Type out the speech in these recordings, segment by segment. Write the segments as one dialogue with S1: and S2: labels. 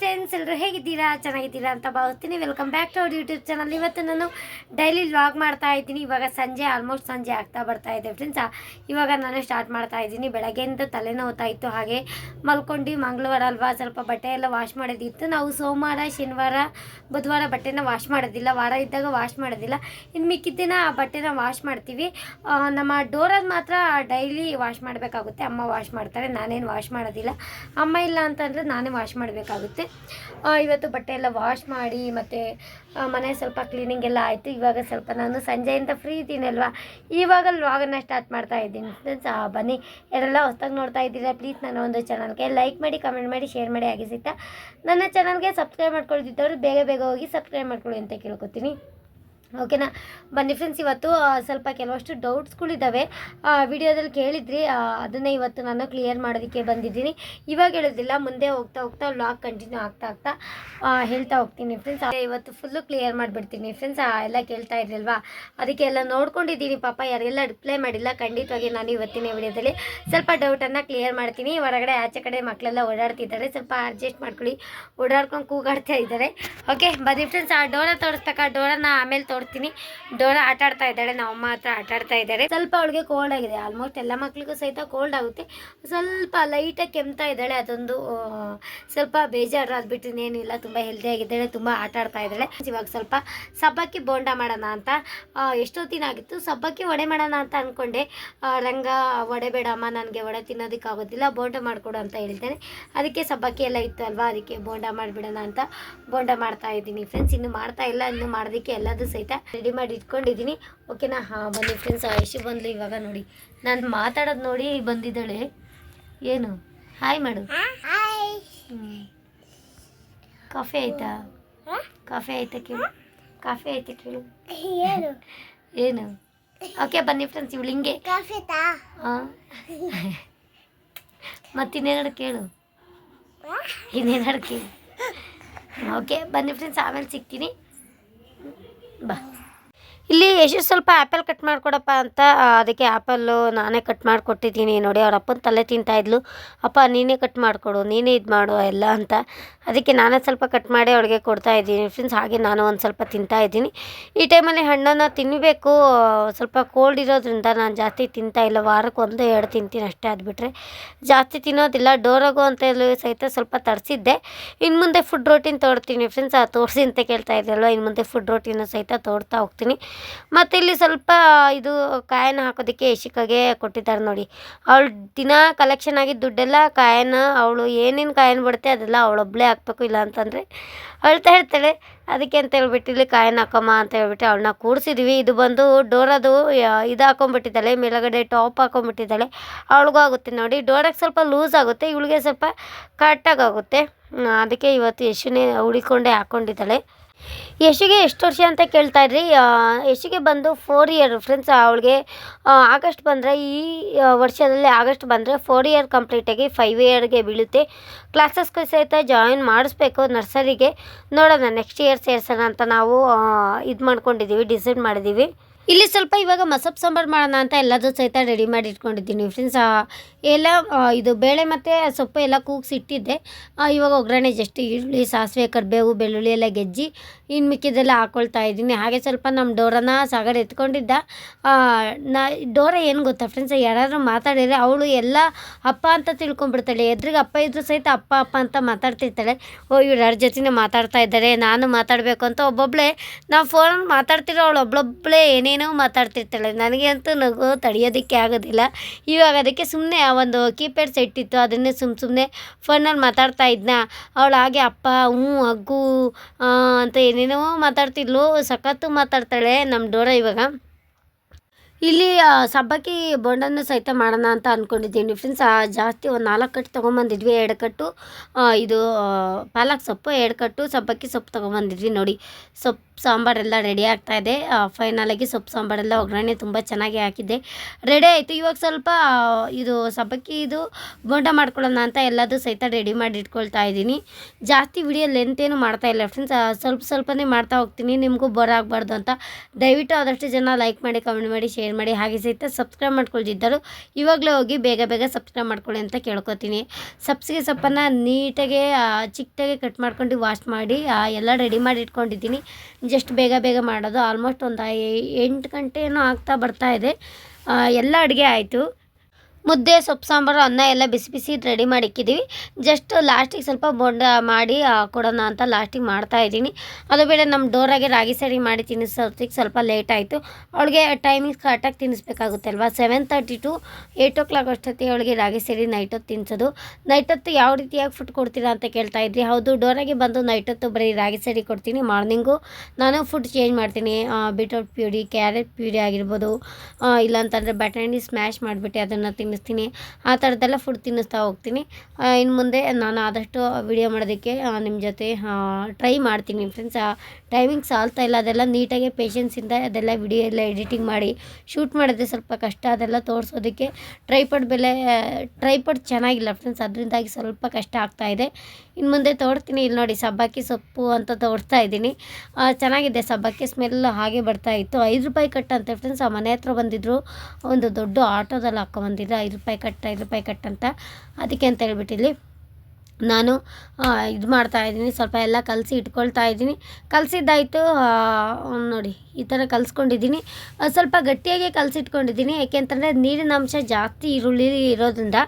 S1: Friends ಎಲ್ಲರೂ ಹೇಗಿದ್ದೀರಾ? ಚೆನ್ನಾಗಿದ್ದೀರಾ ಅಂತ ಭಾವಿಸ್ತೀನಿ. Welcome back to our YouTube channel ಇವತ್ತು ನಾನು ಡೈಲಿ ವ್ಲಾಗ್ ಮಾಡ್ತಾ ಇದ್ದೀನಿ. ಇವಾಗ ಸಂಜೆ ಆಲ್ಮೋಸ್ಟ್ ಸಂಜೆ ಆಗ್ತಾ ಬರ್ತಾ ಇದೆ ಫ್ರೆಂಡ್ಸ್ ಇವಾಗ ನಾನು ಸ್ಟಾರ್ಟ್ ಮಾಡ್ತಾ ಇದ್ದೀನಿ. ಬೆಳಗ್ಗೆಯಿಂದ ತಲೆನೋವುತ್ತಾ ಇತ್ತು. ಹಾಗೆ ಮಲ್ಕೊಂಡು ಮಂಗಳವಾರ ಅಲ್ವಾ, ಸ್ವಲ್ಪ ಬಟ್ಟೆ ಎಲ್ಲ ವಾಶ್ ಮಾಡೋದಿತ್ತು. ನಾವು ಸೋಮವಾರ, ಶನಿವಾರ, ಬುಧವಾರ ಬಟ್ಟೆನ ವಾಶ್ ಮಾಡೋದಿಲ್ಲ. ವಾರ ಇದ್ದಾಗ ವಾಶ್ ಮಾಡೋದಿಲ್ಲ. ಇನ್ನು ಮಿಕ್ಕಿದ್ದಿನ ಆ ಬಟ್ಟೆನ ವಾಶ್ ಮಾಡ್ತೀವಿ. ನಮ್ಮ ಡೋರಲ್ಲಿ ಮಾತ್ರ ಡೈಲಿ ವಾಶ್ ಮಾಡಬೇಕಾಗುತ್ತೆ. ಅಮ್ಮ ವಾಶ್ ಮಾಡ್ತಾರೆ. ನಾನೇನು ವಾಶ್ ಮಾಡೋದಿಲ್ಲ. ಅಮ್ಮ ಇಲ್ಲ ಅಂತಂದರೆ ನಾನೇ ವಾಶ್ ಮಾಡಬೇಕಾಗುತ್ತೆ. ಇವತ್ತು ಬಟ್ಟೆ ಎಲ್ಲ ವಾಶ್ ಮಾಡಿ ಮತ್ತು ಮನೆ ಸ್ವಲ್ಪ ಕ್ಲೀನಿಂಗ್ ಎಲ್ಲ ಆಯಿತು. ಇವಾಗ ಸ್ವಲ್ಪ ನಾನು ಸಂಜೆಯಿಂದ ಫ್ರೀ ಇದ್ದೀನಿ ಅಲ್ವಾ? ಇವಾಗ ಲಾಗನ್ನು ಸ್ಟಾರ್ಟ್ ಮಾಡ್ತಾ ಇದ್ದೀನಿ. ಫ್ರೆಂಡ್ಸ್ ಬನ್ನಿ. ಯಾರೆಲ್ಲ ಹೊಸ್ದಾಗಿ ನೋಡ್ತಾ ಇದ್ದೀರಾ ಪ್ಲೀಸ್ ನನ್ನ ಒಂದು ಚಾನಲ್ಗೆ ಲೈಕ್ ಮಾಡಿ ಕಮೆಂಟ್ ಮಾಡಿ ಶೇರ್ ಮಾಡಿ ಆಗಿಸಿತ್ತ ನನ್ನ ಚಾನಲ್ಗೆ ಸಬ್ಸ್ಕ್ರೈಬ್ ಮಾಡ್ಕೊಳ್ತಿದ್ದವರು ಬೇಗ ಬೇಗ ಹೋಗಿ ಸಬ್ಸ್ಕ್ರೈಬ್ ಮಾಡ್ಕೊಳ್ಳಿ ಅಂತ ಕೇಳ್ಕೊತೀನಿ. ಓಕೆನಾ ಬನ್ನಿ ಫ್ರೆಂಡ್ಸ್ ಇವತ್ತು ಸ್ವಲ್ಪ ಕೆಲವಷ್ಟು ಡೌಟ್ಸ್ಗಳಿದ್ದಾವೆ ವಿಡಿಯೋದಲ್ಲಿ ಕೇಳಿದ್ರಿ ಅದನ್ನೇ ಇವತ್ತು ನಾನು ಕ್ಲಿಯರ್ ಮಾಡೋದಕ್ಕೆ ಬಂದಿದ್ದೀನಿ. ಇವಾಗ ಹೇಳೋದಿಲ್ಲ, ಮುಂದೆ ಹೋಗ್ತಾ ಹೋಗ್ತಾ ಲಾಗ್ ಕಂಟಿನ್ಯೂ ಆಗ್ತಾ ಆಗ್ತಾ ಹೇಳ್ತಾ ಹೋಗ್ತೀನಿ ಫ್ರೆಂಡ್ಸ್ ಇವತ್ತು ಫುಲ್ಲು ಕ್ಲಿಯರ್ ಮಾಡಿಬಿಡ್ತೀನಿ. ಫ್ರೆಂಡ್ಸ್ ಎಲ್ಲ ಕೇಳ್ತಾ ಇದ್ರಲ್ವಾ? ಅದಕ್ಕೆಲ್ಲ ನೋಡ್ಕೊಂಡಿದ್ದೀನಿ, ಪಾಪ ಯಾರಿಗೆಲ್ಲ ರಿಪ್ಲೈ ಮಾಡಿಲ್ಲ, ಖಂಡಿತವಾಗಿ ನಾನು ಇವತ್ತಿನ ವಿಡಿಯೋದಲ್ಲಿ ಸ್ವಲ್ಪ ಡೌಟನ್ನು ಕ್ಲಿಯರ್ ಮಾಡ್ತೀನಿ. ಹೊರಗಡೆ, ಆಚೆ ಕಡೆ ಮಕ್ಕಳೆಲ್ಲ ಓಡಾಡ್ತಿದ್ದಾರೆ. ಸ್ವಲ್ಪ ಅಡ್ಜಸ್ಟ್ ಮಾಡ್ಕೊಳ್ಳಿ. ಓಡಾಡ್ಕೊಂಡು ಕೂಗಾಡ್ತಾ ಇದ್ದಾರೆ. ಓಕೆ ಬನ್ನಿ ಫ್ರೆಂಡ್ಸ್ ಆ ಡೋರ ತೋರಿಸ್ತಕ್ಕ. ಡೋರನ್ನ ಆಮೇಲೆ ತೋರಿಸ್ತೀನಿ ಡೋರ ಆಟ ಆಡ್ತಾ ಇದ್ದಾಳೆ ನಮ್ಮಮ್ಮ ಹತ್ರ ಆಟ ಆಡ್ತಾ ಇದ್ದಾರೆ. ಸ್ವಲ್ಪ ಅವಳಿಗೆ ಕೋಲ್ಡ್ ಆಗಿದೆ. ಆಲ್ಮೋಸ್ಟ್ ಎಲ್ಲ ಮಕ್ಳಿಗೂ ಸಹಿತ ಕೋಲ್ಡ್ ಆಗುತ್ತೆ. ಸ್ವಲ್ಪ ಲೈಟಾಗಿ ಕೆಮ್ತಾ ಇದ್ದಾಳೆ. ಅದೊಂದು ಸ್ವಲ್ಪ ಬೇಜಾರು ಅದು ಏನಿಲ್ಲ ತುಂಬ ಹೆಲ್ದಿ ಆಗಿದ್ದಾಳೆ. ತುಂಬ ಆಟ ಆಡ್ತಾ ಇದ್ದಾಳೆ. ಇವಾಗ ಸ್ವಲ್ಪ ಸಬ್ಬಕ್ಕಿ ಬೋಂಡ ಮಾಡೋಣ ಅಂತ ಎಷ್ಟೊತ್ತಿನಾಗಿತ್ತು ಸಬ್ಬಕ್ಕಿ ವಡೆ ಮಾಡೋಣ ಅಂತ ಅಂದ್ಕೊಂಡೆ ರಂಗ, ವಡೆ ಬೇಡಮ್ಮ ನನಗೆ ವಡೆ ತಿನ್ನೋದಕ್ಕಾಗೋದಿಲ್ಲ ಬೋಂಡ ಮಾಡಿಕೊಡು ಅಂತ ಹೇಳ್ತೇನೆ ಅದಕ್ಕೆ ಸಬ್ಬಕ್ಕಿ ಎಲ್ಲ ಇತ್ತು ಅಲ್ವಾ? ಅದಕ್ಕೆ ಬೋಂಡ ಮಾಡಿಬಿಡೋಣ ಅಂತ ಬೋಂಡ ಮಾಡ್ತಾ ಇದ್ದೀನಿ ಫ್ರೆಂಡ್ಸ್ ಇನ್ನು ಮಾಡ್ತಾ ಇಲ್ಲ. ಇನ್ನು ಮಾಡೋದಕ್ಕೆ ಎಲ್ಲದೂ ಸಹಿತ ರೆಡಿ ಮಾಡಿ ಇಟ್ಕೊಂಡಿದ್ದೀನಿ. ಓಕೆನಾ ಹಾಂ ಬನ್ನಿ ಫ್ರೆಂಡ್ಸ್ ಇಷ್ಟು ಬಂದ್ಲು ಇವಾಗ ನೋಡಿ. ನಾನು ಮಾತಾಡೋದು ನೋಡಿ ಬಂದಿದ್ದಾಳೆ. ಏನು? ಹಾಯ್ ಮಾಡು. ಕಾಫಿ ಆಯ್ತಾ? ಕಾಫಿ ಆಯ್ತಾ ಕೇಳು. ಕಾಫಿ ಆಯ್ತಾ ಕೇಳು. ಏನು? ಓಕೆ ಬನ್ನಿ ಫ್ರೆಂಡ್ಸ್ ಇವಳು ಹಿಂಗೆ. ಹಾಂ? ಮತ್ತಿನ್ನೇನಾರು ಕೇಳು. ಇನ್ನೇನಾರು ಕೇಳು. ಓಕೆ ಬನ್ನಿ ಫ್ರೆಂಡ್ಸ್ ಆಮೇಲೆ ಸಿಗ್ತೀನಿ. ಬಾ. ಇಲ್ಲಿ ಎಷ್ಟು ಸ್ವಲ್ಪ ಆ್ಯಪಲ್ ಕಟ್ ಮಾಡಿಕೊಡಪ್ಪ ಅಂತ ಅದಕ್ಕೆ ಆ್ಯಪಲ್ಲು ನಾನೇ ಕಟ್ ಮಾಡಿಕೊಟ್ಟಿದ್ದೀನಿ ನೋಡಿ, ಅವ್ರ ಅಪ್ಪನ ತಲೆ ತಿಂತಾಯಿದ್ಲು ಅಪ್ಪ, ನೀನೇ ಕಟ್ ಮಾಡಿಕೊಡು, ನೀನೇ ಇದು ಮಾಡು ಎಲ್ಲ ಅಂತ. ಅದಕ್ಕೆ ನಾನೇ ಸ್ವಲ್ಪ ಕಟ್ ಮಾಡಿ ಅವಳಿಗೆ ಕೊಡ್ತಾ ಇದ್ದೀನಿ. ಫ್ರೆಂಡ್ಸ್ ಹಾಗೆ ನಾನು ಒಂದು ಸ್ವಲ್ಪ ತಿಂತಾ ಇದ್ದೀನಿ. ಈ ಟೈಮಲ್ಲಿ ಹಣ್ಣನ್ನು ತಿನ್ನಬೇಕು ಸ್ವಲ್ಪ ಕೋಲ್ಡ್ ಇರೋದ್ರಿಂದ ನಾನು ಜಾಸ್ತಿ ತಿಂತಾ ಇಲ್ಲ. ವಾರಕ್ಕೆ ಒಂದು, ಎರಡು ತಿಂತೀನಿ ಅಷ್ಟೇ ಅದು ಜಾಸ್ತಿ ತಿನ್ನೋದಿಲ್ಲ. ಡೋರಾಗು ಅಂತ ಸಹಿತ ಸ್ವಲ್ಪ ತರಿಸಿದ್ದೆ. ಇನ್ನು ಮುಂದೆ ಫುಡ್ ರೋಟೀನ್ ತೋರ್ತೀನಿ. ಫ್ರೆಂಡ್ಸ್ ತೋರಿಸಿ ಅಂತ ಕೇಳ್ತಾ ಇದ್ದಲ್ವ ಇನ್ನು ಮುಂದೆ ಫುಡ್ ರೋಟೀನ ಸಹಿತ ತೋರ್ತಾ ಹೋಗ್ತೀನಿ. ಮತ್ತು ಇಲ್ಲಿ ಸ್ವಲ್ಪ ಇದು ಕಾಯನ್ನು ಹಾಕೋದಕ್ಕೆ ಯಶಿಕಾಗೆ ಕೊಟ್ಟಿದ್ದಾರೆ ನೋಡಿ. ಅವಳು ದಿನ ಕಲೆಕ್ಷನ್ ಆಗಿದ್ದ ದುಡ್ಡೆಲ್ಲ ಕಾಯನ, ಅವಳು ಏನೇನು ಕಾಯನ್ ಬಿಡುತ್ತೆ ಅದೆಲ್ಲ ಅವಳೊಬ್ಬಳೇ ಹಾಕ್ಬೇಕು ಇಲ್ಲ ಅಂತಂದರೆ ಅಳ್ತಾ ಹೇಳ್ತಾಳೆ. ಅದಕ್ಕೆ ಅಂತ ಹೇಳ್ಬಿಟ್ಟು ಇಲ್ಲಿ ಕಾಯನ್ನ ಹಾಕಮ್ಮ ಅಂತ ಹೇಳ್ಬಿಟ್ಟು ಅವಳನ್ನ ಕೂಡಿಸಿದ್ವಿ. ಇದು ಬಂದು ಡೋರದು ಇದು ಹಾಕೊಂಡ್ಬಿಟ್ಟಿದ್ದಾಳೆ. ಮೇಲಗಡೆ ಟಾಪ್ ಹಾಕೊಂಡ್ಬಿಟ್ಟಿದ್ದಾಳೆ. ಅವಳಿಗೂ ಆಗುತ್ತೆ ನೋಡಿ. ಡೋರಾಗೆ ಸ್ವಲ್ಪ ಲೂಸ್ ಆಗುತ್ತೆ. ಇವಳಿಗೆ ಸ್ವಲ್ಪ ಕರೆಕ್ಟಾಗಿ ಆಗುತ್ತೆ. ಅದಕ್ಕೆ ಇವತ್ತು ಯಶುನೇ ಉಳಿಕೊಂಡೇ ಹಾಕ್ಕೊಂಡಿದ್ದಾಳೆ ಯಶಿಗೆ ಎಷ್ಟು ವರ್ಷ ಅಂತ ಕೇಳ್ತಾ ಇದ್ರಿ ಯಶಿಗೆ ಬಂದು ಫೋರ್ ಇಯರ್ ಫ್ರೆಂಡ್ಸ್ ಅವಳಿಗೆ ಆಗಸ್ಟ್ ಬಂದರೆ ಈ ವರ್ಷದಲ್ಲಿ ಆಗಸ್ಟ್ ಬಂದರೆ ಫೋರ್ ಇಯರ್ ಕಂಪ್ಲೀಟಾಗಿ ಫೈವ್ ಇಯರ್ಗೆ ಬೀಳುತ್ತೆ. ಕ್ಲಾಸಸ್ಗೆ ಸಹಿತ ಜಾಯಿನ್ ಮಾಡಿಸ್ಬೇಕು ನರ್ಸರಿಗೆ ನೋಡೋಣ ನೆಕ್ಸ್ಟ್ ಇಯರ್ ಸೇರ್ಸೋಣ ಅಂತ ನಾವು ಇದು ಮಾಡ್ಕೊಂಡಿದ್ದೀವಿ ಡಿಸೈಡ್ ಮಾಡಿದ್ದೀವಿ ಇಲ್ಲಿ ಸ್ವಲ್ಪ ಇವಾಗ ಮಸಪ್ ಸಾಂಬಾರು ಮಾಡೋಣ ಅಂತ ಎಲ್ಲದೂ ಸಹಿತ ರೆಡಿ ಮಾಡಿ ಇಟ್ಕೊಂಡಿದ್ದೀನಿ ಫ್ರೆಂಡ್ಸ್ ಎಲ್ಲ ಇದು ಬೇಳೆ ಮತ್ತು ಸೊಪ್ಪು ಎಲ್ಲ ಕೂಗಿಸಿಟ್ಟಿದ್ದೆ. ಇವಾಗ ಒಗ್ಗರಣೆ ಜಸ್ಟ್ ಈರುಳ್ಳಿ, ಸಾಸಿವೆ, ಕರಿಬೇವು, ಬೆಳ್ಳುಳ್ಳಿ ಎಲ್ಲ ಗೆಜ್ಜಿ ಇನ್ನು ಮಿಕ್ಕಿದ್ದೆಲ್ಲ ಹಾಕ್ಕೊಳ್ತಾ ಇದ್ದೀನಿ. ಹಾಗೆ ಸ್ವಲ್ಪ ನಮ್ಮ ಡೋರನ ಸಾಗರ್ ಎತ್ಕೊಂಡಿದ್ದ. ಆ, ನಾ ಡೋರ ಏನು ಗೊತ್ತಾ ಫ್ರೆಂಡ್ಸ್ ಯಾರಾದರೂ ಮಾತಾಡಿದರೆ ಅವಳು ಎಲ್ಲ ಅಪ್ಪ ಅಂತ ತಿಳ್ಕೊಂಬಿಡ್ತಾಳೆ ಎದ್ರಿಗೆ ಅಪ್ಪ ಇದ್ರು ಸಹಿತ ಅಪ್ಪ ಅಪ್ಪ ಅಂತ ಮಾತಾಡ್ತಿರ್ತಾಳೆ. ಓ ಇವ್ರು ಯಾರ ಜೊತೆನೇ ಮಾತಾಡ್ತಾ ಇದ್ದಾರೆ ನಾನು ಮಾತಾಡಬೇಕು ಅಂತ ಒಬ್ಬೊಬ್ಬಳೇ ನಾವು ಫೋನಲ್ಲಿ ಮಾತಾಡ್ತಿರೋ ಅವಳು ಒಬ್ಬಳೊಬ್ಬಳೇ ಏನೇನೋ ಮಾತಾಡ್ತಿರ್ತಾಳೆ. ನನಗೆ ಅಂತೂ ನಗು ತಡೆಯೋದಕ್ಕೆ ಆಗೋದಿಲ್ಲ. ಇವಾಗ ಅದಕ್ಕೆ ಸುಮ್ಮನೆ ಒಂದು ಕೀಪ್ಯಾಡ್ ಸೆಟ್ ಇತ್ತು ಅದನ್ನೇ ಸುಮ್ಮ ಸುಮ್ಮನೆ ಫೋನಲ್ಲಿ ಮಾತಾಡ್ತಾ ಇದ್ನ. ಅವಳು ಹಾಗೆ ಅಪ್ಪ ಹ್ಞೂ ಅಗ್ಗು ಅಂತ ಅಂತ ಏನೇನೋ ಮಾತಾಡ್ತಿದ್ಲು, ಸಖತ್ತು ಮಾತಾಡ್ತಾಳೆ ನಮ್ಮ ಡೋರ ಇವಾಗ. ಇಲ್ಲಿ ಸಬ್ಬಕ್ಕಿ ಬೋಂಡನ್ನು ಸಹಿತ ಮಾಡೋಣ ಅಂತ ಅಂದ್ಕೊಂಡಿದ್ದೀನಿ ಫ್ರೆಂಡ್ಸ್ ಜಾಸ್ತಿ ಒಂದು ನಾಲ್ಕು ಕಟ್ಟು ತೊಗೊಂಬಂದಿದ್ವಿ, ಎರಡು ಕಟ್ಟು ಇದು ಪಾಲಕ್ ಸೊಪ್ಪು, ಎರಡು ಕಟ್ಟು ಸಬ್ಬಕ್ಕಿ ಸೊಪ್ಪು ತೊಗೊಂಬಂದಿದ್ವಿ ನೋಡಿ. ಸೊಪ್ಪು ಸಾಂಬಾರೆಲ್ಲ ರೆಡಿ ಆಗ್ತಾ ಇದೆ. ಫೈನಲಾಗಿ ಸೊಪ್ಪು ಸಾಂಬಾರೆಲ್ಲ ಒಗ್ಗರಣೆ ತುಂಬ ಚೆನ್ನಾಗಿ ಹಾಕಿದ್ದೆ. ರೆಡಿ ಆಯಿತು. ಇವಾಗ ಸ್ವಲ್ಪ ಇದು ಸಬ್ಬಕ್ಕಿ, ಇದು ಬೋಂಡ ಮಾಡ್ಕೊಳ್ಳೋಣ ಅಂತ ಎಲ್ಲದೂ ಸಹಿತ ರೆಡಿ ಮಾಡಿ ಇಟ್ಕೊಳ್ತಾ ಇದ್ದೀನಿ. ಜಾಸ್ತಿ ವಿಡಿಯೋ ಲೆಂತ್ ಏನು ಮಾಡ್ತಾ ಇಲ್ಲ ಫ್ರೆಂಡ್ಸ್ ಸ್ವಲ್ಪ ಸ್ವಲ್ಪನೇ ಮಾಡ್ತಾ ಹೋಗ್ತೀನಿ. ನಿಮಗೂ ಬೋರ್ ಆಗಬಾರ್ದು ಅಂತ. ದಯವಿಟ್ಟು ಆದಷ್ಟು ಜನ ಲೈಕ್ ಮಾಡಿ ಕಮೆಂಟ್ ಮಾಡಿ ಶೇರ್ ಮಾಡಿ, ಹಾಗೆ ಸಹಿತ ಸಬ್ಸ್ಕ್ರೈಬ್ ಮಾಡ್ಕೊಳ್ತಿದ್ದರು ಇವಾಗಲೇ ಹೋಗಿ ಬೇಗ ಬೇಗ ಸಬ್ಸ್ಕ್ರೈಬ್ ಮಾಡ್ಕೊಳ್ಳಿ ಅಂತ ಕೇಳ್ಕೊತೀನಿ. ಸಬ್ಸಿಗೆ ಸೊಪ್ಪನ್ನು ನೀಟಾಗೆ ಚಿಕ್ಕದಾಗಿ ಕಟ್ ಮಾಡ್ಕೊಂಡು ವಾಶ್ ಮಾಡಿ ಎಲ್ಲ ರೆಡಿ ಮಾಡಿ ಇಟ್ಕೊಂಡಿದ್ದೀನಿ. ಜಸ್ಟ್ ಬೇಗ ಬೇಗ ಮಾಡೋದು. ಆಲ್ಮೋಸ್ಟ್ ಒಂದು ಎಂಟು ಗಂಟೆ ಏನೋ ಆಗ್ತಾ ಬರ್ತಾ ಇದೆ. ಎಲ್ಲ ಅಡುಗೆ ಆಯಿತು. ಮುದ್ದೆ, ಸೊಪ್ಪು, ಸಾಂಬಾರು, ಅನ್ನ ಎಲ್ಲ ಬಿಸಿ ಬಿಸಿ ರೆಡಿ ಮಾಡಿ ಇಕ್ಕಿದ್ದೀವಿ ಜಸ್ಟ್ ಲಾಸ್ಟಿಗೆ ಸ್ವಲ್ಪ ಬೊಂಡ ಮಾಡಿ ಕೊಡೋಣ ಅಂತ ಲಾಸ್ಟಿಗೆ ಮಾಡ್ತಾ ಇದ್ದೀನಿ. ಅದು ಬೇಡ ನಮ್ಮ ಡೋರಾಗೆ ರಾಗಿ ಸರಿ ಮಾಡಿ ತಿನ್ನಿಸೋದಕ್ಕೆ ಸ್ವಲ್ಪ ಲೇಟ್ ಆಯಿತು. ಅವಳಿಗೆ ಟೈಮಿಂಗ್ಸ್ ಕರೆಕ್ಟಾಗಿ ತಿನ್ನಿಸ್ಬೇಕಾಗುತ್ತೆ ಅಲ್ವಾ? Seven thirty to eight o'clock ಅಷ್ಟೊತ್ತಿಗೆ ಅವಳಿಗೆ ರಾಗಿ ಸರಿ ನೈಟ್ ಹೊತ್ತು ತಿನ್ನಿಸೋದು. ನೈಟ್ ಹೊತ್ತು ಯಾವ ರೀತಿಯಾಗಿ ಫುಡ್ ಕೊಡ್ತೀರಾ ಅಂತ ಕೇಳ್ತಾ ಇದ್ರಿ? ಹೌದು, ಡೋರಾಗೆ ಬಂದು ನೈಟ್ ಹೊತ್ತು ಬರೀ ರಾಗಿ ಸರಿ ಕೊಡ್ತೀನಿ ಮಾರ್ನಿಂಗು ನಾನು ಫುಡ್ ಚೇಂಜ್ ಮಾಡ್ತೀನಿ. ಬೀಟ್ರೋಟ್ ಪ್ಯೂರಿ ಕ್ಯಾರೆಟ್ ಪ್ಯೂರಿ ಆಗಿರ್ಬೋದು. ಇಲ್ಲಾಂತಂದರೆ ಬಟಾಣಿ ಸ್ಮ್ಯಾಶ್ ಮಾಡಿಬಿಟ್ಟು ಅದನ್ನು ತಿನ್ನಿಸ್ತೀನಿ. ಆ ಥರದ್ದೆಲ್ಲ ಫುಡ್ ತಿನ್ನಿಸ್ತಾ ಹೋಗ್ತೀನಿ. ಇನ್ನು ಮುಂದೆ ನಾನು ಆದಷ್ಟು ವಿಡಿಯೋ ಮಾಡೋದಕ್ಕೆ ನಿಮ್ಮ ಜೊತೆ ಟ್ರೈ ಮಾಡ್ತೀನಿ ಫ್ರೆಂಡ್ಸ್ ಟೈಮಿಂಗ್ ಸಾಲ್ತಾ ಇಲ್ಲ. ಅದೆಲ್ಲ ನೀಟಾಗಿ ಪೇಷನ್ಸಿಂದ ಅದೆಲ್ಲ ವಿಡಿಯೋ ಎಲ್ಲ ಎಡಿಟಿಂಗ್ ಮಾಡಿ ಶೂಟ್ ಮಾಡೋದೇ ಸ್ವಲ್ಪ ಕಷ್ಟ. ಅದೆಲ್ಲ ತೋರಿಸೋದಕ್ಕೆ ಟ್ರೈಪಡ್ ಬೆಲೆ ಟ್ರೈಪಡ್ ಚೆನ್ನಾಗಿಲ್ಲ ಫ್ರೆಂಡ್ಸ್ ಅದರಿಂದಾಗಿ ಸ್ವಲ್ಪ ಕಷ್ಟ ಆಗ್ತಾ ಇದೆ. ಇನ್ನು ಮುಂದೆ ತೋರ್ತೀನಿ. ಇಲ್ಲಿ ನೋಡಿ ಸಬ್ಬಕ್ಕಿ ಸೊಪ್ಪು ಅಂತ ತೋರಿಸ್ತಾ ಇದ್ದೀನಿ. ಚೆನ್ನಾಗಿದೆ ಸಬ್ಬಕ್ಕಿ. ಸ್ಮೆಲ್ ಹಾಗೆ ಬರ್ತಾ ಇತ್ತು. ಐದು ರೂಪಾಯಿ ಕಟ್ಟಂತೆ ಫ್ರೆಂಡ್ಸ್ ಆ, ಮನೆ ಹತ್ರ ಬಂದಿದ್ದರು ಒಂದು ದೊಡ್ಡ ಆಟೋದಲ್ಲಿ ಹಾಕ್ಕೊಂಬಂದಿದ್ರು ಐದು ರೂಪಾಯಿ ಕಟ್ ಐದು ರೂಪಾಯಿ ಕಟ್ ಅಂತ ಅದಕ್ಕೆ ಅಂತ ಹೇಳ್ಬಿಟ್ಟು ಇಲ್ಲಿ ನಾನು ಇದು ಮಾಡ್ತಾ ಇದ್ದೀನಿ. ಸ್ವಲ್ಪ ಎಲ್ಲ ಕಲಸಿ ಇಟ್ಕೊಳ್ತಾ ಇದ್ದೀನಿ. ಕಲಸಿದ್ದಾಯಿತು ನೋಡಿ, ಈ ಥರ ಕಲಿಸ್ಕೊಂಡಿದ್ದೀನಿ. ಸ್ವಲ್ಪ ಗಟ್ಟಿಯಾಗಿ ಕಲಸಿಟ್ಕೊಂಡಿದ್ದೀನಿ. ಯಾಕೆಂತಂದರೆ ನೀರಿನ ಅಂಶ ಜಾಸ್ತಿ ಈರುಳ್ಳಿ ಇರೋದ್ರಿಂದ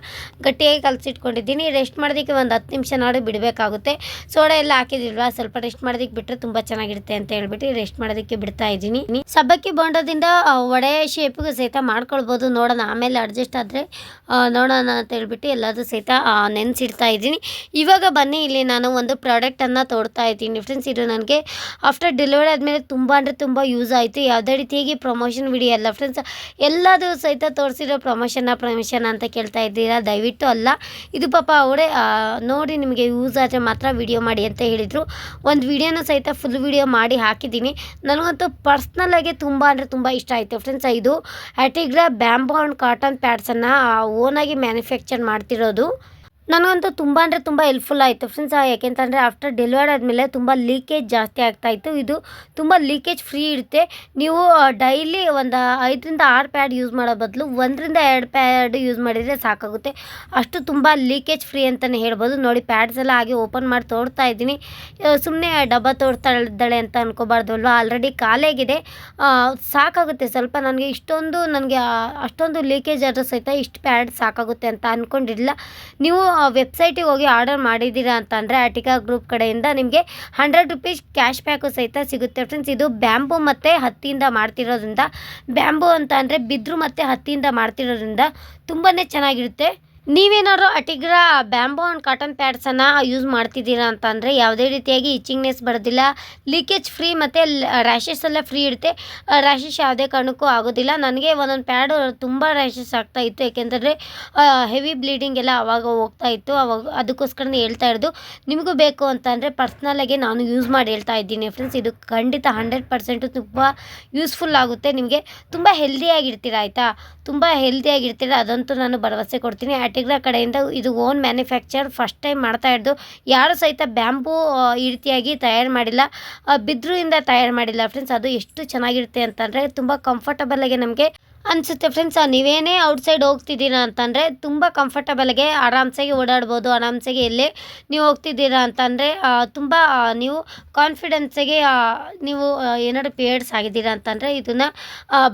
S1: ಗಟ್ಟಿಯಾಗಿ ಕಲಸಿಟ್ಕೊಂಡಿದ್ದೀನಿ. ರೆಸ್ಟ್ ಮಾಡೋದಕ್ಕೆ ಒಂದು ಹತ್ತು ನಿಮಿಷ ನಾಡು ಬಿಡಬೇಕಾಗುತ್ತೆ. ಸೋಡ ಎಲ್ಲ ಹಾಕಿದಿಲ್ವಾ ಸ್ವಲ್ಪ ರೆಸ್ಟ್ ಮಾಡೋದಕ್ಕೆ ಬಿಟ್ಟರೆ ತುಂಬ ಚೆನ್ನಾಗಿರುತ್ತೆ ಅಂತ ಹೇಳ್ಬಿಟ್ಟು ರೆಸ್ಟ್ ಮಾಡೋದಕ್ಕೆ ಬಿಡ್ತಾ ಇದ್ದೀನಿ. ಸಬ್ಬಕ್ಕಿ ಬೋಂಡದಿಂದ ವಡೆ ಶೇಪ್ಗೆ ಸಹಿತ ಮಾಡ್ಕೊಳ್ಬೋದು. ನೋಡೋಣ, ಆಮೇಲೆ ಅಡ್ಜಸ್ಟ್ ಆದರೆ ನೋಡೋಣ ಅಂತ ಹೇಳ್ಬಿಟ್ಟು ಎಲ್ಲದೂ ಸಹಿತ ನೆನೆಸಿಡ್ತಾ ಇದ್ದೀನಿ. ಇವಾಗ ಬನ್ನಿ, ಇಲ್ಲಿ ನಾನು ಒಂದು ಪ್ರಾಡಕ್ಟನ್ನು ತೋಡ್ತಾ ಇದ್ದೀನಿ. ಫ್ರೆಂಡ್ಸ್ ಇದು ನನಗೆ ಆಫ್ಟರ್ ಡೆಲಿವರಿ ಆದಮೇಲೆ ತುಂಬ ಅಂದರೆ ತುಂಬ ಯೂಸ್ ಆಯಿತು. ಯಾವುದೇ ರೀತಿಯಾಗಿ ಪ್ರಮೋಷನ್ ವಿಡಿಯೋ ಅಲ್ಲ. ಫ್ರೆಂಡ್ಸ್ ಎಲ್ಲದೂ ಸಹಿತ ತೋರಿಸಿರೋ ಪ್ರಮೋಷನ್ನ ಪ್ರಮೋಷನ್ ಅಂತ ಕೇಳ್ತಾ ಇದ್ದೀರಾ? ದಯವಿಟ್ಟು ಅಲ್ಲ. ಇದು ಪಾಪ ಅವರೇ ನೋಡಿ ನಿಮಗೆ ಯೂಸ್ ಆದರೆ ಮಾತ್ರ ವಿಡಿಯೋ ಮಾಡಿ ಅಂತ ಹೇಳಿದರು. ಒಂದು ವಿಡಿಯೋನ ಸಹಿತ ಫುಲ್ ವಿಡಿಯೋ ಮಾಡಿ ಹಾಕಿದ್ದೀನಿ. ನನಗಂತೂ ಪರ್ಸ್ನಲಾಗಿ ತುಂಬ ಅಂದರೆ ತುಂಬ ಇಷ್ಟ ಆಯಿತು. ಫ್ರೆಂಡ್ಸ್ ಇದು ಆ್ಯಟಿಗ್ರಾ ಬ್ಯಾಂಬೋ ಆ್ಯಂಡ್ ಕಾಟನ್ ಪ್ಯಾಡ್ಸನ್ನು ಓನಾಗಿ ಮ್ಯಾನುಫ್ಯಾಕ್ಚರ್ ಮಾಡ್ತಿರೋದು. ನನಗಂತೂ ತುಂಬ ಅಂದರೆ ತುಂಬ ಹೆಲ್ಪ್ಫುಲ್ ಆಯಿತು. ಫ್ರೆಂಡ್ಸ್ ಯಾಕೆಂತಂದರೆ ಆಫ್ಟರ್ ಡೆಲಿವರ್ಡ್ ಆದಮೇಲೆ ತುಂಬ ಲೀಕೇಜ್ ಜಾಸ್ತಿ ಆಗ್ತಾಯಿತ್ತು ಇದು ತುಂಬ ಲೀಕೇಜ್ ಫ್ರೀ ಇರುತ್ತೆ. ನೀವು ಡೈಲಿ ಒಂದು ಐದರಿಂದ ಆರು ಪ್ಯಾಡ್ ಯೂಸ್ ಮಾಡೋ ಬದಲು ಒಂದರಿಂದ ಎರಡು ಪ್ಯಾಡ್ ಯೂಸ್ ಮಾಡಿದರೆ ಸಾಕಾಗುತ್ತೆ. ಅಷ್ಟು ತುಂಬ ಲೀಕೇಜ್ ಫ್ರೀ ಅಂತಲೇ ಹೇಳ್ಬೋದು. ನೋಡಿ ಪ್ಯಾಡ್ಸ್ ಎಲ್ಲ ಹಾಗೆ ಓಪನ್ ಮಾಡಿ ತೋಡ್ತಾ ಇದ್ದೀನಿ. ಸುಮ್ಮನೆ ಡಬ್ಬ ತೋಡ್ತಾ ಇದ್ದಾಳೆ ಅಂತ ಅನ್ಕೋಬಾರ್ದು ಅಲ್ವಾ? ಆಲ್ರೆಡಿ ಖಾಲಿಯಾಗಿದೆ. ಆ, ಸಾಕಾಗುತ್ತೆ. ಸ್ವಲ್ಪ ನನಗೆ ಇಷ್ಟೊಂದು ನನಗೆ ಅಷ್ಟೊಂದು ಲೀಕೇಜ್ ಆದರೂ ಸಹಿತ ಇಷ್ಟು ಪ್ಯಾಡ್ ಸಾಕಾಗುತ್ತೆ ಅಂತ ಅಂದ್ಕೊಂಡಿರಲಿಲ್ಲ ನೀವು ವೆಬ್ಸೈಟಿಗೆ ಹೋಗಿ ಆರ್ಡರ್ ಮಾಡಿದ್ದೀರಾ ಅಂತಂದರೆ ಆಟಿಕಾ ಗ್ರೂಪ್ ಕಡೆಯಿಂದ ನಿಮಗೆ ಹಂಡ್ರೆಡ್ ರುಪೀಸ್ ಕ್ಯಾಶ್ ಬ್ಯಾಕು ಸಹಿತ ಸಿಗುತ್ತೆ ಫ್ರೆಂಡ್ಸ್. ಇದು ಬ್ಯಾಂಬು ಮತ್ತು ಹತ್ತಿಯಿಂದ ಮಾಡ್ತಿರೋದ್ರಿಂದ ಬ್ಯಾಂಬು ಅಂತ ಅಂದರೆ ಬಿದ್ರು ಮತ್ತು ಹತ್ತಿಯಿಂದ ಮಾಡ್ತಿರೋದ್ರಿಂದ ತುಂಬಾ ಚೆನ್ನಾಗಿರುತ್ತೆ. ನೀವೇನಾದ್ರು ಅಟಿಗ್ರಾ ಬ್ಯಾಂಬೋ ಆ್ಯಂಡ್ ಕಾಟನ್ ಪ್ಯಾಡ್ಸನ್ನು ಯೂಸ್ ಮಾಡ್ತಿದ್ದೀರಾ ಅಂತಂದರೆ ಯಾವುದೇ ರೀತಿಯಾಗಿ ಇಚಿಂಗ್ನೆಸ್ ಬರೋದಿಲ್ಲ. ಲೀಕೇಜ್ ಫ್ರೀ ಮತ್ತು ರ್ಯಾಷಸ್ ಎಲ್ಲ ಫ್ರೀ ಇರುತ್ತೆ. ರ್ಯಾಷಸ್ ಯಾವುದೇ ಕಾರಣಕ್ಕೂ ಆಗೋದಿಲ್ಲ. ನನಗೆ ಒಂದೊಂದು ಪ್ಯಾಡು ತುಂಬ ಆಗ್ತಾ ಇತ್ತು. ಯಾಕೆಂದ್ರೆ ಹೆವಿ ಬ್ಲೀಡಿಂಗ್ ಎಲ್ಲ ಅವಾಗ ಹೋಗ್ತಾ ಇತ್ತು. ಅವಾಗ ಅದಕ್ಕೋಸ್ಕರನೇ ಹೇಳ್ತಾ ಇರೋದು. ನಿಮಗೂ ಬೇಕು ಅಂತಂದರೆ ಪರ್ಸ್ನಲಾಗಿ ನಾನು ಯೂಸ್ ಮಾಡಿ ಹೇಳ್ತಾ ಇದ್ದೀನಿ ಫ್ರೆಂಡ್ಸ್. ಇದು ಖಂಡಿತ ಹಂಡ್ರೆಡ್ ಪರ್ಸೆಂಟು ತುಂಬ ಯೂಸ್ಫುಲ್ ಆಗುತ್ತೆ. ನಿಮಗೆ ತುಂಬ ಹೆಲ್ದಿಯಾಗಿರ್ತೀರ ಆಯಿತಾ? ತುಂಬ ಹೆಲ್ದಿಯಾಗಿರ್ತೀರ ಅದಂತೂ ನಾನು ಭರವಸೆ ಕೊಡ್ತೀನಿ. ಆಟಿಗ್ರಾ ಕಡೆಯಿಂದ ಇದು ಓನ್ ಮ್ಯಾನುಫ್ಯಾಕ್ಚರ್ ಫಸ್ಟ್ ಟೈಮ್ ಮಾಡ್ತಾ ಇದ್ದು, ಯಾರು ಸಹಿತ ಬ್ಯಾಂಬೂ ಈ ರೀತಿಯಾಗಿ ತಯಾರು ಮಾಡಿಲ್ಲ ಬಿದ್ರುಯಿಂದ ತಯಾರು ಮಾಡಿಲ್ಲ ಫ್ರೆಂಡ್ಸ್ ಅದು ಎಷ್ಟು ಚೆನ್ನಾಗಿರುತ್ತೆ ಅಂತಂದರೆ ತುಂಬ ಕಂಫರ್ಟಬಲಾಗಿ ನಮಗೆ ಅನಿಸುತ್ತೆ ಫ್ರೆಂಡ್ಸ್ ನೀವೇನೇ ಔಟ್ಸೈಡ್ ಹೋಗ್ತಿದ್ದೀರಾ ಅಂತಂದರೆ ತುಂಬ ಕಂಫರ್ಟಬಲ್ಗೆ ಆರಾಮ್ಸಾಗಿ ಓಡಾಡ್ಬೋದು, ಆರಾಮ್ಸಾಗಿ ಎಲ್ಲೇ ನೀವು ಹೋಗ್ತಿದ್ದೀರಾ ಅಂತಂದರೆ ತುಂಬ ನೀವು ಕಾನ್ಫಿಡೆನ್ಸಿಗೆ ನೀವು ಏನಾದ್ರು ಪೇರ್ಡ್ಸ್ ಆಗಿದ್ದೀರಾ ಅಂತಂದರೆ ಇದನ್ನು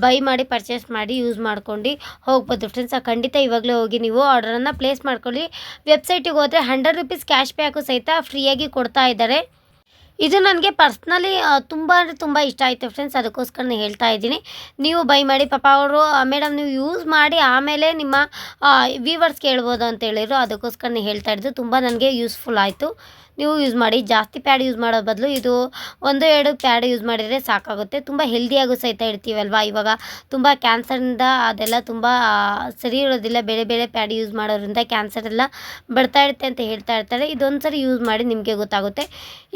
S1: ಬೈ ಮಾಡಿ ಪರ್ಚೇಸ್ ಮಾಡಿ ಯೂಸ್ ಮಾಡ್ಕೊಂಡು ಹೋಗ್ಬೋದು ಫ್ರೆಂಡ್ಸ್ ಖಂಡಿತ ಇವಾಗಲೇ ಹೋಗಿ ನೀವು ಆರ್ಡರನ್ನು ಪ್ಲೇಸ್ ಮಾಡ್ಕೊಳ್ಳಿ. ವೆಬ್ಸೈಟಿಗೆ ಹೋದರೆ ಹಂಡ್ರೆಡ್ ರುಪೀಸ್ ಕ್ಯಾಶ್ ಬ್ಯಾಕು ಸಹಿತ ಫ್ರೀಯಾಗಿ ಕೊಡ್ತಾ ಇದ್ದಾರೆ. ಇದು ನನಗೆ ಪರ್ಸ್ನಲಿ ತುಂಬ ಅಂದರೆ ತುಂಬ ಇಷ್ಟ ಆಯಿತು ಫ್ರೆಂಡ್ಸ್ ಅದಕ್ಕೋಸ್ಕರ ನಾನು ಹೇಳ್ತಾ ಇದ್ದೀನಿ. ನೀವು ಬೈ ಮಾಡಿ, ಪಾಪ ಅವರು ಮೇಡಮ್ ನೀವು ಯೂಸ್ ಮಾಡಿ, ಆಮೇಲೆ ನಿಮ್ಮ ವ್ಯೂವರ್ಸ್ ಕೇಳ್ಬೋದು ಅಂತ ಹೇಳಿದ್ರು. ನಾನು ಹೇಳ್ತಾ ಇದ್ದು ತುಂಬ ನನಗೆ ಯೂಸ್ಫುಲ್ ಆಯಿತು. ನೀವು ಯೂಸ್ ಮಾಡಿ, ಜಾಸ್ತಿ ಪ್ಯಾಡ್ ಯೂಸ್ ಮಾಡೋ ಬದಲು ಇದು ಒಂದು, ಎರಡು ಪ್ಯಾಡ್ ಯೂಸ್ ಮಾಡಿದರೆ ಸಾಕಾಗುತ್ತೆ. ತುಂಬ ಹೆಲ್ದಿಯಾಗೂ ಸಹಿತ ಇರ್ತೀವಲ್ವಾ ಇವಾಗ ತುಂಬ ಕ್ಯಾನ್ಸರಿಂದ ಅದೆಲ್ಲ ತುಂಬ ಸರಿ ಇರೋದಿಲ್ಲ. ಬೇರೆ ಬೇರೆ ಪ್ಯಾಡ್ ಯೂಸ್ ಮಾಡೋದ್ರಿಂದ ಕ್ಯಾನ್ಸರ್ ಎಲ್ಲ ಬರ್ತಾ ಇರುತ್ತೆ ಅಂತ ಹೇಳ್ತಾ ಇರ್ತಾರೆ. ಇದೊಂದು ಸರಿ ಯೂಸ್ ಮಾಡಿ ನಿಮಗೆ ಗೊತ್ತಾಗುತ್ತೆ.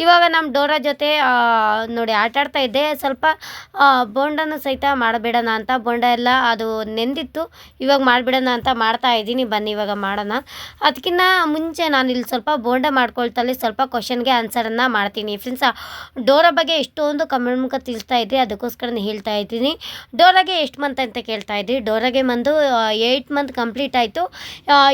S1: ಇವಾಗ ನಮ್ಮ ಡೋರಾ ಜೊತೆ ನೋಡಿ ಆಟ ಆಡ್ತಾ ಇದ್ದೆ. ಸ್ವಲ್ಪ ಬೋಂಡನ ಸಹಿತ ಮಾಡಬೇಡಣ ಅಂತ. ಬೋಂಡ ಎಲ್ಲ ಅದು ನೆಂದಿತ್ತು. ಇವಾಗ ಮಾಡಿಬಿಡೋಣ ಅಂತ ಮಾಡ್ತಾ ಇದ್ದೀನಿ. ಬನ್ನಿ ಇವಾಗ ಮಾಡೋಣ. ಅದಕ್ಕಿಂತ ಮುಂಚೆ ನಾನು ಇಲ್ಲಿ ಸ್ವಲ್ಪ ಬೋಂಡ ಮಾಡ್ಕೊಳ್ತಲ್ಲಿ ಸ್ವಲ್ಪ ಕ್ವಶನ್ಗೆ ಆನ್ಸರನ್ನು ಮಾಡ್ತೀನಿ. ಫ್ರೆಂಡ್ಸ್ ಡೋರ ಬಗ್ಗೆ ಎಷ್ಟೊಂದು ಕಮೆಂಟ್ ಮುಖ ತಿಳಿಸ್ತಾ ಇದ್ರಿ, ಅದಕ್ಕೋಸ್ಕರ ಹೇಳ್ತಾ ಇದ್ದೀನಿ. ಡೋರಾಗೆ ಎಷ್ಟು ಮಂತ್ ಅಂತ ಕೇಳ್ತಾ ಇದ್ರಿ? ಡೋರಾಗೆ ಬಂದು ಏಯ್ಟ್ ಮಂತ್ ಕಂಪ್ಲೀಟ್ ಆಯಿತು.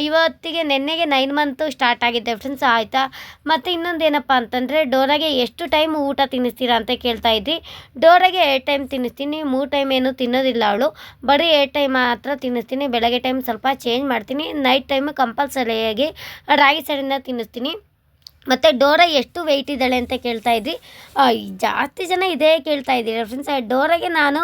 S1: ಇವತ್ತಿಗೆ ನೆನ್ನೆಗೆ ನೈನ್ ಮಂತು ಸ್ಟಾರ್ಟ್ ಆಗಿದೆ ಫ್ರೆಂಡ್ಸ್ ಆಯಿತಾ? ಮತ್ತು ಇನ್ನೊಂದು ಏನಪ್ಪ ಅಂತಂದರೆ ಡೋರಾಗೆ ಎಷ್ಟು ಟೈಮ್ ಊಟ ತಿನ್ನಿಸ್ತೀರಾ ಅಂತ ಕೇಳ್ತಾ ಇದ್ರಿ. ಡೋರಾಗೆ ಎರಡು ಟೈಮ್ ತಿನ್ನಿಸ್ತೀನಿ, ಮೂರು ಟೈಮ್ ಏನು ತಿನ್ನೋದಿಲ್ಲ ಅವಳು. ಬರೀ ಎರಡು ಟೈಮ್ ಮಾತ್ರ ತಿನ್ನಿಸ್ತೀನಿ. ಬೆಳಗ್ಗೆ ಟೈಮ್ ಸ್ವಲ್ಪ ಚೇಂಜ್ ಮಾಡ್ತೀನಿ. ನೈಟ್ ಟೈಮ್ ಕಂಪಲ್ಸರಿಯಾಗಿ ರಾಗಿ ಸಡಿನ ತಿನ್ನಿಸ್ತೀನಿ. ಮತ್ತು ಡೋರಾ ಎಷ್ಟು ವೆಯ್ಟ್ ಇದ್ದಾಳೆ ಅಂತ ಕೇಳ್ತಾ ಇದ್ವಿ. ಜಾಸ್ತಿ ಜನ ಇದೇ ಕೇಳ್ತಾ ಇದ್ದೀರಿ ಫ್ರೆಂಡ್ಸ್ ಡೋರಾಗೆ ನಾನು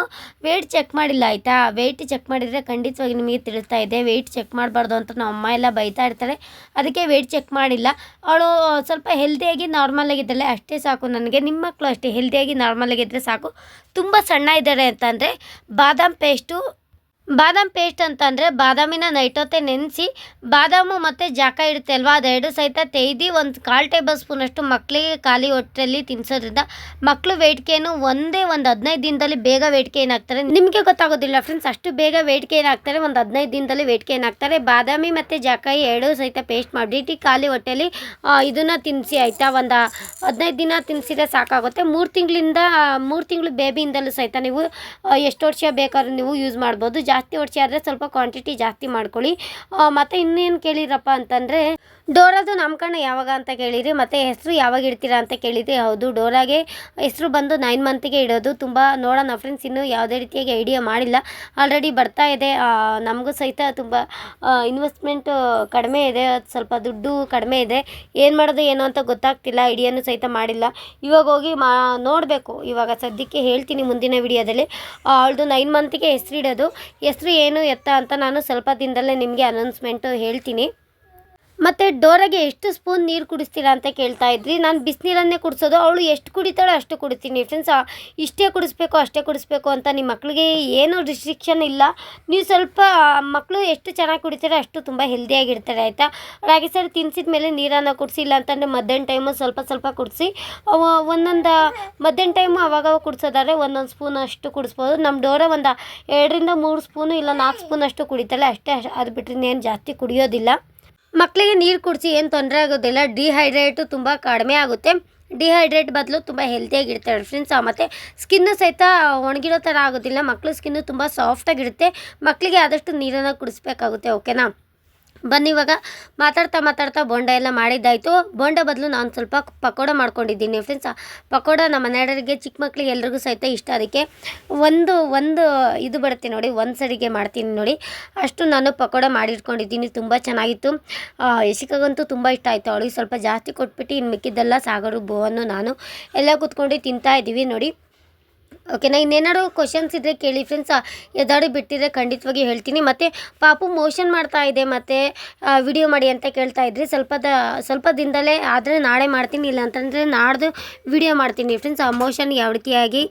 S1: ವೆಯ್ಟ್ ಚೆಕ್ ಮಾಡಿಲ್ಲ, ಆಯಿತಾ? ವೆಯ್ಟ್ ಚೆಕ್ ಮಾಡಿದರೆ ಖಂಡಿತವಾಗಿ ನಿಮಗೆ ತಿಳಿಸ್ತಾ ಇದೆ ವೆಯ್ಟ್ ಚೆಕ್ ಮಾಡಬಾರ್ದು ಅಂತ ನಮ್ಮ ಅಮ್ಮ ಎಲ್ಲ ಬೈತಾ ಇರ್ತಾರೆ. ಅದಕ್ಕೆ ವೆಯ್ಟ್ ಚೆಕ್ ಮಾಡಿಲ್ಲ. ಅವಳು ಸ್ವಲ್ಪ ಹೆಲ್ದಿಯಾಗಿ ನಾರ್ಮಲ್ ಆಗಿದ್ದಾಳೆ. ಅಷ್ಟೇ ಸಾಕು ನನಗೆ. ನಿಮ್ಮ ಮಕ್ಕಳು ಅಷ್ಟೇ ಹೆಲ್ದಿಯಾಗಿ ನಾರ್ಮಲ್ ಆಗಿದ್ದರೆ ಸಾಕು. ತುಂಬ ಸಣ್ಣ ಇದ್ದಾರೆ ಅಂತಂದರೆ ಬಾದಾಮ್ ಪೇಸ್ಟು ಬಾದಾಮ್ ಪೇಸ್ಟ್ ಅಂತಂದರೆ ಬಾದಾಮಿನ ನೈಟೊತ್ತೆ ನೆನೆಸಿ ಬಾದಾಮು ಮತ್ತು ಜಾಕ ಇರುತ್ತೆ ಅಲ್ವಾ? ಅದೆರಡು ಸಹಿತ ತೆಯ್ದು ಒಂದು ಕಾಲು ಟೇಬಲ್ ಸ್ಪೂನಷ್ಟು ಮಕ್ಕಳಿಗೆ ಖಾಲಿ ಹೊಟ್ಟೆಯಲ್ಲಿ ತಿನ್ನಿಸೋದ್ರಿಂದ ಮಕ್ಕಳು ಗೇನು ಒಂದೇ ಒಂದು ಹದಿನೈದು ದಿನದಲ್ಲಿ ಬೇಗ ವೆಯ್ಟ್ ಗೇನ್ ಆಗ್ತಾರೆ ನಿಮಗೆ ಗೊತ್ತಾಗೋದಿಲ್ಲ ಫ್ರೆಂಡ್ಸ್ ಅಷ್ಟು ಬೇಗ ವೆಯ್ಟ್ ಗೇನ್ ಆಗ್ತಾರೆ ಒಂದು ಹದಿನೈದು ದಿನದಲ್ಲಿ ವೆಯ್ಟ್ ಗೇನ್ ಆಗ್ತಾರೆ ಬಾದಾಮಿ ಮತ್ತು ಜಾಕಾಯಿ ಎರಡು ಸಹಿತ ಪೇಸ್ಟ್ ಮಾಡಿಬಿಟ್ಟು ಖಾಲಿ ಹೊಟ್ಟೆಯಲ್ಲಿ ಇದನ್ನು ತಿನ್ನಿಸಿ ಆಯಿತಾ? ಒಂದು ಹದಿನೈದು ದಿನ ತಿನ್ನಿಸಿದ್ರೆ ಸಾಕಾಗುತ್ತೆ. ಮೂರು ತಿಂಗಳಿಂದ ಮೂರು ತಿಂಗಳು ಬೇಬಿಯಿಂದಲೂ ಸಹಿತ ನೀವು ಎಷ್ಟು ವರ್ಷ ಬೇಕಾದ್ರೂ ನೀವು ಯೂಸ್ ಮಾಡ್ಬೋದು. ಜಾಸ್ತಿ ವರ್ಷ ಆದರೆ ಸ್ವಲ್ಪ ಕ್ವಾಂಟಿಟಿ ಜಾಸ್ತಿ ಮಾಡ್ಕೊಳ್ಳಿ. ಮತ್ತು ಇನ್ನೇನು ಕೇಳಿದ್ರಪ್ಪ ಅಂತಂದರೆ ಡೋರಾದು ನಾಮಕರಣ ಯಾವಾಗ ಅಂತ ಕೇಳಿರಿ, ಮತ್ತು ಹೆಸರು ಯಾವಾಗ ಇಡ್ತೀರಾ ಅಂತ ಕೇಳಿದ್ರಿ ಹೌದು, ಡೋರಾಗೆ ಹೆಸರು ಬಂದು ನೈನ್ ಮಂತಿಗೆ ಇಡೋದು. ತುಂಬ ನೋಡೋಣ ಫ್ರೆಂಡ್ಸ್ ಇನ್ನೂ ಯಾವುದೇ ರೀತಿಯಾಗಿ ಐಡಿಯಾ ಮಾಡಿಲ್ಲ. ಆಲ್ರೆಡಿ ಬರ್ತಾ ಇದೆ. ನಮಗೂ ಸಹಿತ ತುಂಬ ಇನ್ವೆಸ್ಟ್ಮೆಂಟ್ ಕಡಿಮೆ ಇದೆ. ಸ್ವಲ್ಪ ದುಡ್ಡು ಕಡಿಮೆ ಇದೆ. ಏನು ಮಾಡೋದು, ಏನು ಅಂತ ಗೊತ್ತಾಗ್ತಿಲ್ಲ. ಐಡಿಯಾನು ಸಹಿತ ಮಾಡಿಲ್ಲ. ಇವಾಗ ಹೋಗಿ ಮಾ, ನೋಡಬೇಕು. ಇವಾಗ ಸದ್ಯಕ್ಕೆ ಹೇಳ್ತೀನಿ ಮುಂದಿನ ವಿಡಿಯೋದಲ್ಲಿ. ಅವಳದು ನೈನ್ ಮಂತಿಗೆ ಹೆಸರು ಇಡೋದು. ಹೆಸರು ಏನು ಎತ್ತ ಅಂತ ನಾನು ಸ್ವಲ್ಪ ದಿನದಲ್ಲೇ ನಿಮಗೆ ಅನೌನ್ಸ್ಮೆಂಟು ಹೇಳ್ತೀನಿ. ಮತ್ತು ಡೋರಾಗೆ ಎಷ್ಟು ಸ್ಪೂನ್ ನೀರು ಕುಡಿಸ್ತೀರಾ ಅಂತ ಕೇಳ್ತಾ ಇದ್ರಿ. ನಾನು ಬಿಸಿನೀರನ್ನೇ ಕುಡಿಸೋದು, ಅವಳು ಎಷ್ಟು ಕುಡಿತಾಳೋ ಅಷ್ಟು ಕುಡಿತೀನಿ ಫ್ರೆಂಡ್ಸ್ ಇಷ್ಟೇ ಕುಡಿಸ್ಬೇಕು, ಅಷ್ಟೇ ಕುಡಿಸ್ಬೇಕು ಅಂತ ನಿಮ್ಮ ಮಕ್ಕಳಿಗೆ ಏನೂ ರಿಸ್ಟ್ರಿಕ್ಷನ್ ಇಲ್ಲ. ನೀವು ಸ್ವಲ್ಪ ಮಕ್ಕಳು ಎಷ್ಟು ಚೆನ್ನಾಗಿ ಕುಡಿತೀರೋ ಅಷ್ಟು ತುಂಬ ಹೆಲ್ದಿಯಾಗಿರ್ತಾರೆ ಆಯಿತಾ? ರಾಗಿ ಸರ್ ತಿನ್ಸಿದ ಮೇಲೆ ನೀರನ್ನು ಕುಡಿಸಿಲ್ಲ ಅಂತಂದರೆ ಮಧ್ಯಾಹ್ನ ಟೈಮು ಸ್ವಲ್ಪ ಸ್ವಲ್ಪ ಕುಡಿಸಿ ಒಂದೊಂದು ಮಧ್ಯಾಹ್ನ ಟೈಮು ಅವಾಗವಾಗ ಕುಡಿಸೋದಾದ್ರೆ ಒಂದೊಂದು ಸ್ಪೂನ್ ಅಷ್ಟು ಕುಡಿಸ್ಬೋದು. ನಮ್ಮ ಡೋರ ಒಂದು ಎರಡರಿಂದ ಮೂರು ಸ್ಪೂನು ಇಲ್ಲ ನಾಲ್ಕು ಸ್ಪೂನ್ ಅಷ್ಟು ಕುಡಿತಾಳೆ, ಅಷ್ಟೇ ಅದು ಬಿಟ್ಟರೆ ಇನ್ನೇನು ಜಾಸ್ತಿ ಕುಡಿಯೋದಿಲ್ಲ. ಮಕ್ಕಳಿಗೆ ನೀರು ಕುಡಿಸಿ ಏನು ತೊಂದರೆ ಆಗೋದಿಲ್ಲ. ಡಿಹೈಡ್ರೇಟು ತುಂಬ ಕಡಿಮೆ ಆಗುತ್ತೆ. ಡಿಹೈಡ್ರೇಟ್ ಬದಲು ತುಂಬ ಹೆಲ್ತಿಯಾಗಿರ್ತಾರೆ ಫ್ರೆಂಡ್ಸ್ ಮತ್ತು ಸ್ಕಿನ್ನು ಸಹಿತ ಒಣಗಿರೋ ಥರ ಆಗೋದಿಲ್ಲ. ಮಕ್ಕಳು ಸ್ಕಿನ್ನು ತುಂಬ ಸಾಫ್ಟಾಗಿರುತ್ತೆ ಮಕ್ಕಳಿಗೆ ಆದಷ್ಟು ನೀರನ್ನು ಕುಡಿಸ್ಬೇಕಾಗುತ್ತೆ ಓಕೆನಾ ಬನ್ನಿ ಇವಾಗ ಮಾತಾಡ್ತಾ ಮಾತಾಡ್ತಾ ಬೋಂಡ ಎಲ್ಲ ಮಾಡಿದ್ದಾಯಿತು. ಬೋಂಡ ಬದಲು ನಾನು ಸ್ವಲ್ಪ ಪಕೋಡ ಮಾಡ್ಕೊಂಡಿದ್ದೀನಿ ಫ್ರೆಂಡ್ಸ್ ಪಕೋಡ ನಮ್ಮ ಮನೆಯವರಿಗೆ, ಚಿಕ್ಕ ಮಕ್ಕಳಿಗೆ ಎಲ್ರಿಗೂ ಸಹಿತ ಇಷ್ಟ. ಅದಕ್ಕೆ ಒಂದು ಒಂದು ಇದು ಬರುತ್ತೆ ನೋಡಿ, ಒಂದು ಸರಿಗೆ ಮಾಡ್ತೀನಿ ನೋಡಿ. ಅಷ್ಟು ನಾನು ಪಕೋಡ ಮಾಡಿಟ್ಕೊಂಡಿದ್ದೀನಿ, ತುಂಬ ಚೆನ್ನಾಗಿತ್ತು. ಯಶಿಕಾಗಂತೂ ತುಂಬ ಇಷ್ಟ ಆಯಿತು ಅವಳಿಗೆ. ಸ್ವಲ್ಪ ಜಾಸ್ತಿ ಕೊಟ್ಬಿಟ್ಟು ಇನ್ನು ಮಿಕ್ಕಿದ್ದೆಲ್ಲ ಸಾಗರು, ಬೋವನ್ನು ನಾನು ಎಲ್ಲ ಕೂತ್ಕೊಂಡು ತಿಂತಾ ಇದ್ದೀವಿ ನೋಡಿ. ಓಕೆನಾ ಇನ್ನೇನಾದ್ರು ಕ್ವಶನ್ಸ್ ಇದ್ದರೆ ಕೇಳಿ ಫ್ರೆಂಡ್ಸ್ ಎದಾಡಿ ಬಿಟ್ಟಿದ್ರೆ ಖಂಡಿತವಾಗಿ ಹೇಳ್ತೀನಿ. ಮತ್ತು ಪಾಪು ಮೋಷನ್ ಮಾಡ್ತಾ ಇದೆ, ಮತ್ತು ವಿಡಿಯೋ ಮಾಡಿ ಅಂತ ಕೇಳ್ತಾ ಇದ್ರಿ ಸ್ವಲ್ಪ ಸ್ವಲ್ಪ ದಿನದಲ್ಲೇ ಆದರೆ ನಾಳೆ ಮಾಡ್ತೀನಿ ಇಲ್ಲ ಅಂತಂದರೆ ನಾಡ್ದು ವಿಡಿಯೋ ಮಾಡ್ತೀನಿ. ಫ್ರೆಂಡ್ಸ್ ಆ ಮೋಷನ್ ಯಾವ ರೀತಿಯಾಗಿ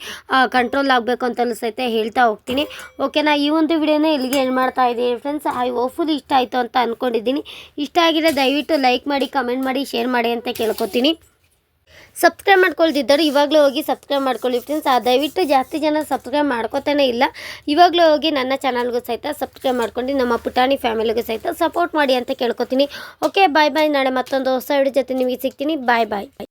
S1: ಕಂಟ್ರೋಲ್ ಆಗಬೇಕು ಅಂತಲೂ ಸಹಿತ ಹೇಳ್ತಾ ಹೋಗ್ತೀನಿ. ಓಕೆನಾ ಈ ಒಂದು ವಿಡಿಯೋನ ಇಲ್ಲಿಗೆ ಏನು ಮಾಡ್ತಾ ಇದ್ದೀನಿ. ಫ್ರೆಂಡ್ಸ್ ಐ ಓಫುಲ್ ಇಷ್ಟ ಆಯಿತು ಅಂತ ಅಂದ್ಕೊಂಡಿದ್ದೀನಿ ಇಷ್ಟ ಆಗಿದೆ ದಯವಿಟ್ಟು ಲೈಕ್ ಮಾಡಿ ಕಮೆಂಟ್ ಮಾಡಿ ಶೇರ್ ಮಾಡಿ ಅಂತ ಕೇಳ್ಕೊತೀನಿ. ಸಬ್ಸ್ಕ್ರೈಬ್ ಮಾಡ್ಕೊಳ್ತಿದ್ದರು ಇವಾಗಲೂ ಹೋಗಿ ಸಬ್ಸ್ಕ್ರೈಬ್ ಮಾಡ್ಕೊಳ್ಳಿ ಫ್ರೆಂಡ್ಸ್ ದಯವಿಟ್ಟು ಜಾಸ್ತಿ ಜನ ಸಬ್ಸ್ಕ್ರೈಬ್ ಮಾಡ್ಕೋತಾನೆ ಇಲ್ಲ. ಇವಾಗಲೂ ಹೋಗಿ ನನ್ನ ಚಾನಲ್ಗೂ ಸಹಿತ ಸಬ್ಸ್ಕ್ರೈಬ್ ಮಾಡ್ಕೊಂಡು ನಮ್ಮ ಪುಟಾಣಿ ಫ್ಯಾಮಿಲಿಗೂ ಸಹಿತ ಸಪೋರ್ಟ್ ಮಾಡಿ ಅಂತ ಕೇಳ್ಕೊತೀನಿ. Okay, bye bye. ನಾಳೆ ಮತ್ತೊಂದು ಹೊಸ ವಿಡಿಯೋ ಜೊತೆ ನಿಮಗೆ ಸಿಗ್ತೀನಿ. ಬಾಯ್ ಬಾಯ್.